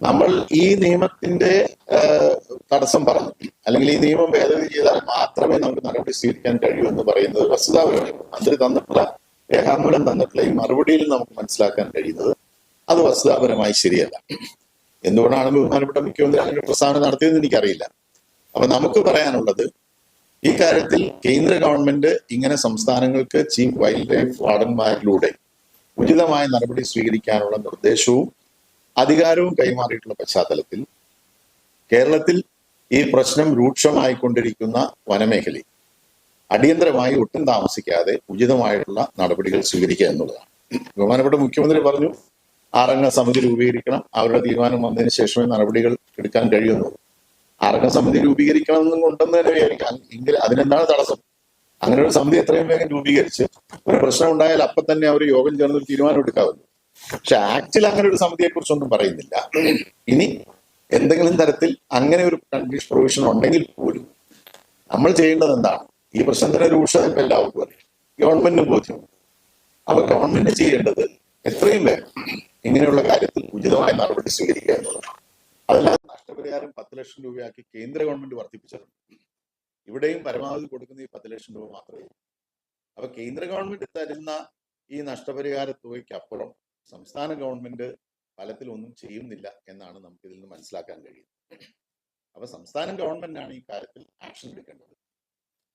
നമ്മൾ ഈ നിയമത്തിന്റെ തടസ്സം പറഞ്ഞു. അല്ലെങ്കിൽ ഈ നിയമം ഭേദഗതി ചെയ്താൽ മാത്രമേ നമുക്ക് നടപടി സ്വീകരിക്കാൻ കഴിയൂ എന്ന് പറയുന്നത് വസ്തുതാപരമായി മന്ത്രി തന്നിട്ടുള്ള രേഖാമൂലം തന്നിട്ടുള്ള ഈ മറുപടിയിൽ നമുക്ക് മനസ്സിലാക്കാൻ കഴിയുന്നത് അത് വസ്തുതാപരമായി ശരിയല്ല. എന്തുകൊണ്ടാണ് ബഹുമാനപ്പെട്ട മുഖ്യമന്ത്രി അങ്ങനെ പ്രസ്താവന നടത്തിയതെന്ന് എനിക്കറിയില്ല. അപ്പൊ നമുക്ക് പറയാനുള്ളത് ഈ കാര്യത്തിൽ കേന്ദ്ര ഗവൺമെന്റ് ഇങ്ങനെ സംസ്ഥാനങ്ങൾക്ക് ചീഫ് വൈൽഡ് ലൈഫ് വാർഡന്മാരിലൂടെ ഉചിതമായ നടപടി സ്വീകരിക്കാനുള്ള നിർദ്ദേശവും അധികാരവും കൈമാറിയിട്ടുള്ള പശ്ചാത്തലത്തിൽ കേരളത്തിൽ ഈ പ്രശ്നം രൂക്ഷമായിക്കൊണ്ടിരിക്കുന്ന വനമേഖലയിൽ അടിയന്തരമായി ഒട്ടും താമസിക്കാതെ ഉചിതമായിട്ടുള്ള നടപടികൾ സ്വീകരിക്കുക എന്നുള്ളതാണ്. ബഹുമാനപ്പെട്ട മുഖ്യമന്ത്രി പറഞ്ഞു ആറംഗ സമിതി രൂപീകരിക്കണം അവരുടെ തീരുമാനം വന്നതിന് ശേഷമേ നടപടികൾ എടുക്കാൻ കഴിയുന്നുള്ളൂ ആറംഗ സമിതി രൂപീകരിക്കണം എന്നും ഉണ്ടെന്ന് തന്നെ വിചാരിക്കാം. എങ്കിൽ അതിനെന്താണ് തടസ്സം? അങ്ങനെ ഒരു സമിതി എത്രയും വേഗം രൂപീകരിച്ച് ഒരു പ്രശ്നം ഉണ്ടായാൽ അപ്പം തന്നെ അവർ യോഗം ചേർന്ന് തീരുമാനം എടുക്കാമല്ലോ. പക്ഷെ ആക്ടിൽ അങ്ങനെ ഒരു സമിതിയെ കുറിച്ചൊന്നും പറയുന്നില്ല. ഇനി എന്തെങ്കിലും തരത്തിൽ അങ്ങനെ ഒരു കണ്ടീഷൻ പ്രൊവിഷൻ ഉണ്ടെങ്കിൽ പോലും നമ്മൾ ചെയ്യേണ്ടത് എന്താണ്? ഈ പ്രശ്നത്തിന്റെ രൂക്ഷത എല്ലാവർക്കും അറിയാം. ഗവൺമെന്റിന് ബോധ്യം. അപ്പൊ ഗവൺമെന്റ് ചെയ്യേണ്ടത് എത്രയും വേഗം ഇങ്ങനെയുള്ള കാര്യത്തിൽ ഉചിതമായ നടപടി സ്വീകരിക്കുക എന്നുള്ളതാണ് അതല്ലാതെ നഷ്ടപരിഹാരം പത്ത് ലക്ഷം രൂപയാക്കി കേന്ദ്ര ഗവൺമെന്റ് വർദ്ധിപ്പിച്ചിട്ടുണ്ട്. ഇവിടെയും പരമാവധി കൊടുക്കുന്ന ഈ പത്ത് ലക്ഷം രൂപ മാത്രമേ അപ്പൊ കേന്ദ്ര ഗവൺമെന്റ് തരുന്ന ഈ നഷ്ടപരിഹാര തുകയ്ക്ക് അപ്പുറം സംസ്ഥാന ഗവൺമെന്റ് ഫലത്തിൽ ഒന്നും ചെയ്യുന്നില്ല എന്നാണ് നമുക്ക് ഇതിൽ നിന്ന് മനസ്സിലാക്കാൻ കഴിയുന്നത്. അപ്പൊ സംസ്ഥാന ഗവൺമെന്റാണ് ഈ കാര്യത്തിൽ ആക്ഷൻ എടുക്കേണ്ടത്.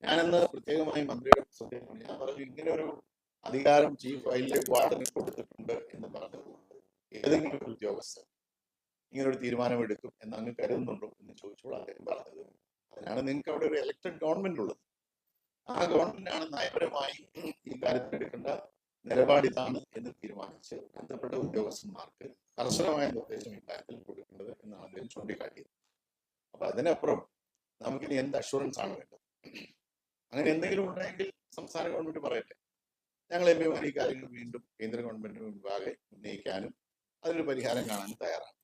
ഞാനെന്ന് പ്രത്യേകമായി മന്ത്രിയുടെ ശ്രദ്ധയിൽ കൊണ്ട് ഞാൻ പറഞ്ഞു ഇങ്ങനെ ഒരു അധികാരം ചീഫ് വൈൽഡ് ലൈഫ് വാർഡന് കൊടുത്തിട്ടുണ്ട് എന്ന് പറഞ്ഞതുകൊണ്ട് ഏതെങ്കിലും ഒരു ഉദ്യോഗസ്ഥർ ഇങ്ങനെ ഒരു തീരുമാനം എടുക്കും എന്ന് അങ്ങ് കരുതുന്നുണ്ടോ എന്ന് ചോദിച്ചപ്പോൾ അദ്ദേഹം പറഞ്ഞത് അതിനാണ് നിങ്ങൾക്ക് അവിടെ ഒരു ഇലക്ടഡ് ഗവൺമെന്റ് ഉള്ളത്. ആ ഗവൺമെന്റാണ് നയപരമായി ഈ കാര്യത്തിൽ എടുക്കേണ്ട നിലപാട് ഇതാണ് എന്ന് തീരുമാനിച്ച് ബന്ധപ്പെട്ട ഉദ്യോഗസ്ഥന്മാർക്ക് കർശനമായ നിർദ്ദേശം ഇക്കാര്യത്തിൽ കൊടുക്കേണ്ടത് എന്നാണ് അദ്ദേഹം ചൂണ്ടിക്കാട്ടിയത്. അപ്പൊ അതിനപ്പുറം നമുക്കിനി എന്ത് അഷുറൻസ് ആണ് വേണ്ടത്? അങ്ങനെ എന്തെങ്കിലും ഉണ്ടെങ്കിൽ സംസ്ഥാന ഗവൺമെന്റ് പറയട്ടെ. ഞങ്ങൾ എം പിമാർ ഈ കാര്യങ്ങൾ വീണ്ടും കേന്ദ്ര ഗവൺമെന്റിന് മുൻപാകെ ഉന്നയിക്കാനും അതിനൊരു പരിഹാരം കാണാനും തയ്യാറാണ്.